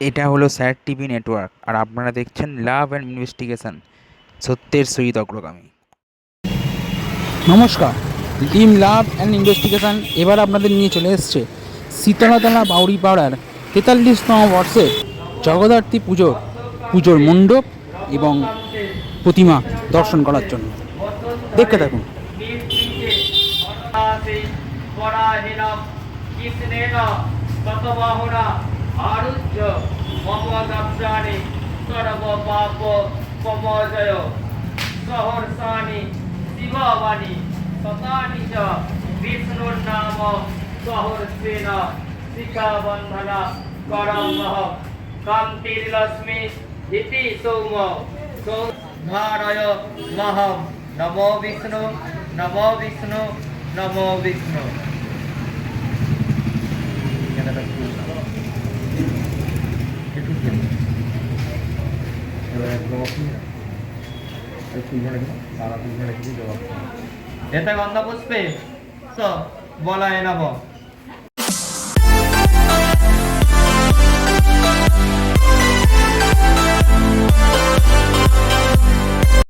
এটা হলো sir TV network আর আপনারা দেখছেন লাভ অ্যান্ড ইনভেস্টিগেশন সত্যের সহিত অগ্রগামী। নমস্কার টিম লাভ অ্যান্ড ইনভেস্টিগেশন এবার আপনাদের নিয়ে চলে এসছে শীতলাতলা বাউরি পাড়ার তেতাল্লিশতম বর্ষে জগদ্ধাত্রী পুজোর পুজোর মণ্ডপ এবং প্রতিমা দর্শন করার জন্য। দেখতে থাকুন। পরাহিনম কৃষ্ণেন শতবাহুনা আরুহ্য মম দব্জানি সর্ব পাপ পমজয় সহর্ষানি শিববাণী শতানি চ বিষ্ণুর নাম সহর্ষেন শিখাবন্ধনা করমহ কান্তির্লক্ষ্মী ইতি সৌম সৌধারয় মহম নমো বিষ্ণু নমো বিষ্ণু নমো বিষ্ণু এতে গন্ধ পুষ্পে। এ না নব